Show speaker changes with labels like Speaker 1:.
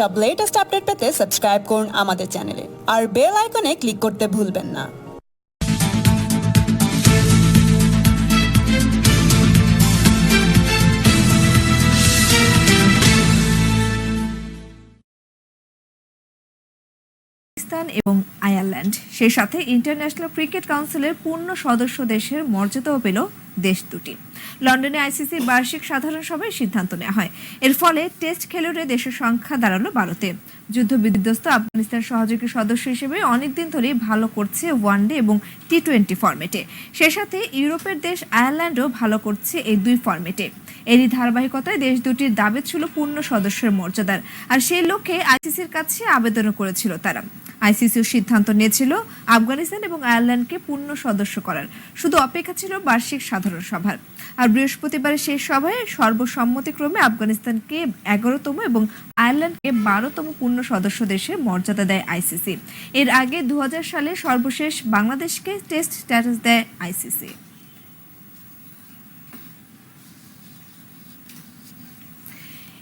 Speaker 1: সব latest update পেতে subscribe করুন আমাদের চ্যানেলে আর বেল আইকনে ক্লিক করতে ভুলবেন না।
Speaker 2: পাকিস্তান এবং আয়ারল্যান্ড, সেই সাথে ইন্টারন্যাশনাল ক্রিকেট কাউন্সিলের পূর্ণ সদস্য দেশের মর্যাদাও পেল দেশ দুটি। লন্ডনে আইসিসির বার্ষিক সাধারণ সভায় সিদ্ধান্ত নেওয়া হয়। এর ফলে টেস্ট খেলুড়ে দেশের সংখ্যা দাঁড়াল বারোতে। যুদ্ধ বিধ্বস্ত আফগানিস্তান সহযোগী সদস্য হিসেবে অনেকদিন ধরেই ভালো করছে ওয়ানডে এবং টি টোয়েন্টি ফরম্যাটে সে সাথে ইউরোপের দেশ আয়ারল্যান্ডও ভালো করছে এই দুই ফরম্যাটে এরই ধারাবাহিকতায় দেশ দুটির দাবি ছিল পূর্ণ সদস্যের মর্যাদার। আর সেই লক্ষ্যে আইসিসির কাছে আবেদনও করেছিল তারা। আইসিসিও সিদ্ধান্ত নিয়েছিল আফগানিস্তান এবং আয়ারল্যান্ডকে পূর্ণ সদস্য করার। শুধু অপেক্ষা ছিল বার্ষিক সাধারণ সভার। আর বৃহস্পতিবারের শেষ সভায় সর্বসম্মতিক্রমে আফগানিস্তানকে এগারোতম এবং আয়ারল্যান্ডকে বারোতম পূর্ণ সদস্য দেশে মর্যাদা দেয় আইসিসি। এর আগে দু হাজার সালে সর্বশেষ বাংলাদেশকে টেস্ট স্ট্যাটাস দেয় আইসিসি।